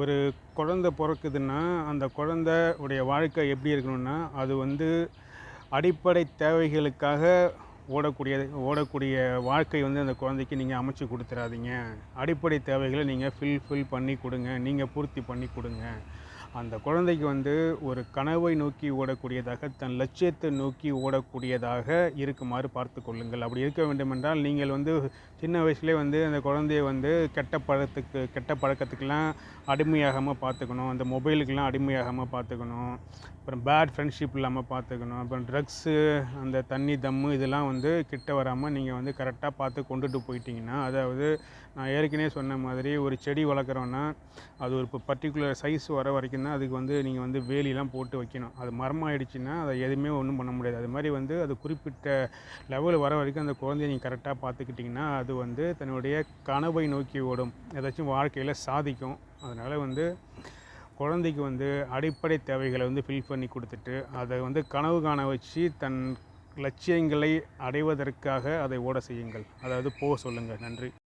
ஒரு குழந்த பிறக்குதுன்னா அந்த குழந்த உடைய வாழ்க்கை எப்படி இருக்கணும்னா அது வந்து அடிப்படை தேவைகளுக்காக ஓடக்கூடிய ஓடக்கூடிய வாழ்க்கை வந்து அந்த குழந்தைக்கு நீங்கள் அமைச்சு கொடுத்துறாதீங்க. அடிப்படை தேவைகளை நீங்கள் ஃபில் ஃபில் பண்ணி கொடுங்க. நீங்கள் பூர்த்தி பண்ணி கொடுங்க. அந்த குழந்தைக்கு வந்து ஒரு கனவை நோக்கி ஓடக்கூடியதாக தன் லட்சியத்தை நோக்கி ஓடக்கூடியதாக இருக்குமாறு பார்த்து கொள்ளுங்கள். அப்படி இருக்க வேண்டுமென்றால் நீங்கள் வந்து சின்ன வயசுலேயே வந்து அந்த குழந்தைய வந்து கெட்ட பழத்துக்கு கெட்ட பழக்கத்துக்கெல்லாம் அடிமையாகாமல் பார்த்துக்கணும். அந்த மொபைலுக்கெல்லாம் அடிமையாகாமல் பார்த்துக்கணும். அப்புறம் பேட் ஃப்ரெண்ட்ஷிப் இல்லாமல் பார்த்துக்கணும். அப்புறம் ட்ரக்ஸு அந்த தண்ணி தம்மு இதெல்லாம் வந்து கிட்ட வராமல் நீங்கள் வந்து கரெக்டாக பார்த்து கொண்டுட்டு போயிட்டீங்கன்னா அதாவது நான் ஏற்கனவே சொன்ன மாதிரி ஒரு செடி வளர்க்குறோன்னா அது ஒரு பர்டிகுலர் சைஸ் வர வரைக்கும் தான் அதுக்கு வந்து நீங்கள் வந்து வேலிலாம் போட்டு வைக்கணும். அது மரமாயிடுச்சுன்னா அதை எதுவுமே ஒன்றும் பண்ண முடியாது. அது மாதிரி வந்து அது குறிப்பிட்ட லெவல் வர வரைக்கும் அந்த குழந்தைய நீங்கள் கரெக்டாக பார்த்துக்கிட்டிங்கன்னா அது வந்து தன்னுடைய கனவை நோக்கி ஓடும். ஏதாச்சும் வாழ்க்கையில் சாதிக்கும். அதனால் வந்து குழந்தைக்கு வந்து அடிப்படை தேவைகளை வந்து ஃபில் பண்ணி கொடுத்துட்டு அதை வந்து கனவு காண வச்சு தன் லட்சியங்களை அடைவதற்காக அதை ஓட செய்யுங்கள். அதாவது போக சொல்லுங்கள். நன்றி.